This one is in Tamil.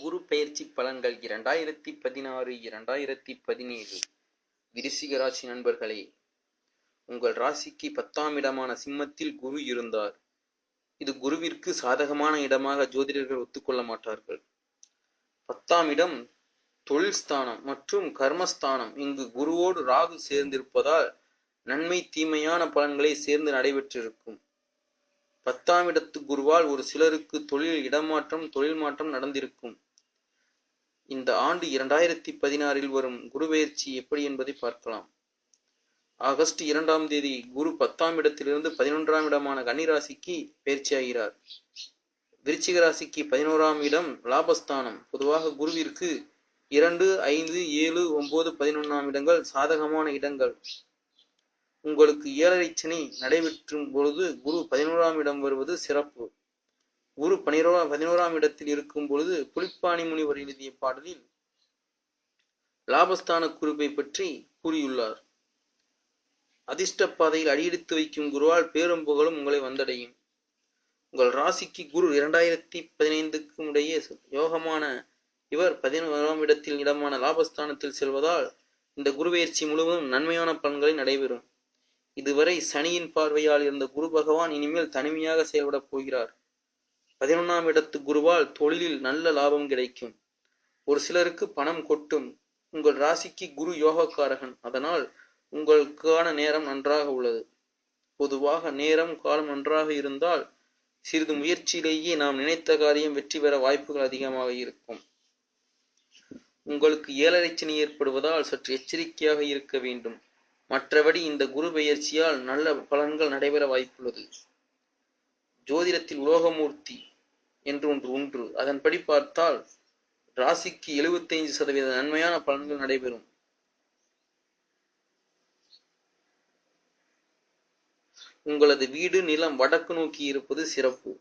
குரு பயிற்சி பலன்கள் இரண்டாயிரத்தி பதினாறு இரண்டாயிரத்தி பதினேழு. விருச்சிக ராசி நண்பர்களே உங்கள் ராசிக்கு பத்தாம் இடமான சிம்மத்தில் குரு இருந்தார். இது குருவிற்கு சாதகமான இடமாக ஜோதிடர்கள் ஒத்துக்கொள்ள மாட்டார்கள். பத்தாம் இடம் தொழில் ஸ்தானம் மற்றும் கர்மஸ்தானம். இங்கு குருவோடு ராகு சேர்ந்திருப்பதால் நன்மை தீமையான பலன்களை சேர்ந்து நடைபெற்றிருக்கும். பத்தாம் இடத்து குருவால் ஒரு சிலருக்கு தொழில் இடமாற்றம் தொழில் மாற்றம் நடந்திருக்கும். இந்த ஆண்டு இரண்டாயிரத்தி பதினாறில் வரும் குருவெயர்ச்சி எப்படி என்பதை பார்க்கலாம். ஆகஸ்ட் இரண்டாம் தேதி குரு பத்தாம் இடத்திலிருந்து பதினொன்றாம் இடமான கன்னிராசிக்கு பயிற்சியாகிறார். விருச்சிக ராசிக்கு பதினோராம் இடம் லாபஸ்தானம். பொதுவாக குருவிற்கு இரண்டு ஐந்து ஏழு ஒன்பது பதினொன்றாம் இடங்கள் சாதகமான இடங்கள். உங்களுக்கு ஏழரை சனி நடைபெற்றும் பொழுது குரு பதினோராம் இடம் வருவது சிறப்பு. குரு பனிரோ பதினோராம் இடத்தில் இருக்கும் பொழுது புலிப்பாணி முனிவர் எழுதிய பாடலில் லாபஸ்தான குறிப்பை பற்றி கூறியுள்ளார். அதிர்ஷ்ட பாதையில் அடியெடுத்து வைக்கும் குருவால் பேரும் புகழும் உங்களை வந்தடையும். உங்கள் ராசிக்கு குரு இரண்டாயிரத்தி பதினைந்துக்கும் இடையே யோகமான இவர் பதினோராம் இடத்தில் இடமான லாபஸ்தானத்தில் செல்வதால் இந்த குருபெயர்ச்சி முழுவதும் நன்மையான பலன்களை நடைபெறும். இதுவரை சனியின் பார்வையால் இருந்த குரு பகவான் இனிமேல் தனிமையாக செயல்படப் போகிறார். பதினொன்றாம் இடத்து குருவால் தொழிலில் நல்ல லாபம் கிடைக்கும். ஒரு சிலருக்கு பணம் கொட்டும். உங்கள் ராசிக்கு குரு யோகக்காரகன். அதனால் உங்களுக்கான நேரம் நன்றாக உள்ளது. பொதுவாக நேரம் காலம் நன்றாக இருந்தால் சிறிது முயற்சியிலேயே நாம் நினைத்த காரியம் வெற்றி பெற வாய்ப்புகள் அதிகமாக இருக்கும். உங்களுக்கு ஏழரை சனி ஏற்படுவதால் சற்று எச்சரிக்கையாக இருக்க வேண்டும். மற்றபடி இந்த குரு பெயர்ச்சியால் நல்ல பலன்கள் நடைபெற வாய்ப்புள்ளது. ஜோதிடத்தில் உலோகமூர்த்தி என்று ஒன்று உண்டு. அதன்படி பார்த்தால் ராசிக்கு எழுபத்தைந்து சதவீத நன்மையான பலன்கள் நடைபெறும். உங்களது வீடு நிலம் வடக்கு நோக்கி இருப்பது சிறப்பு.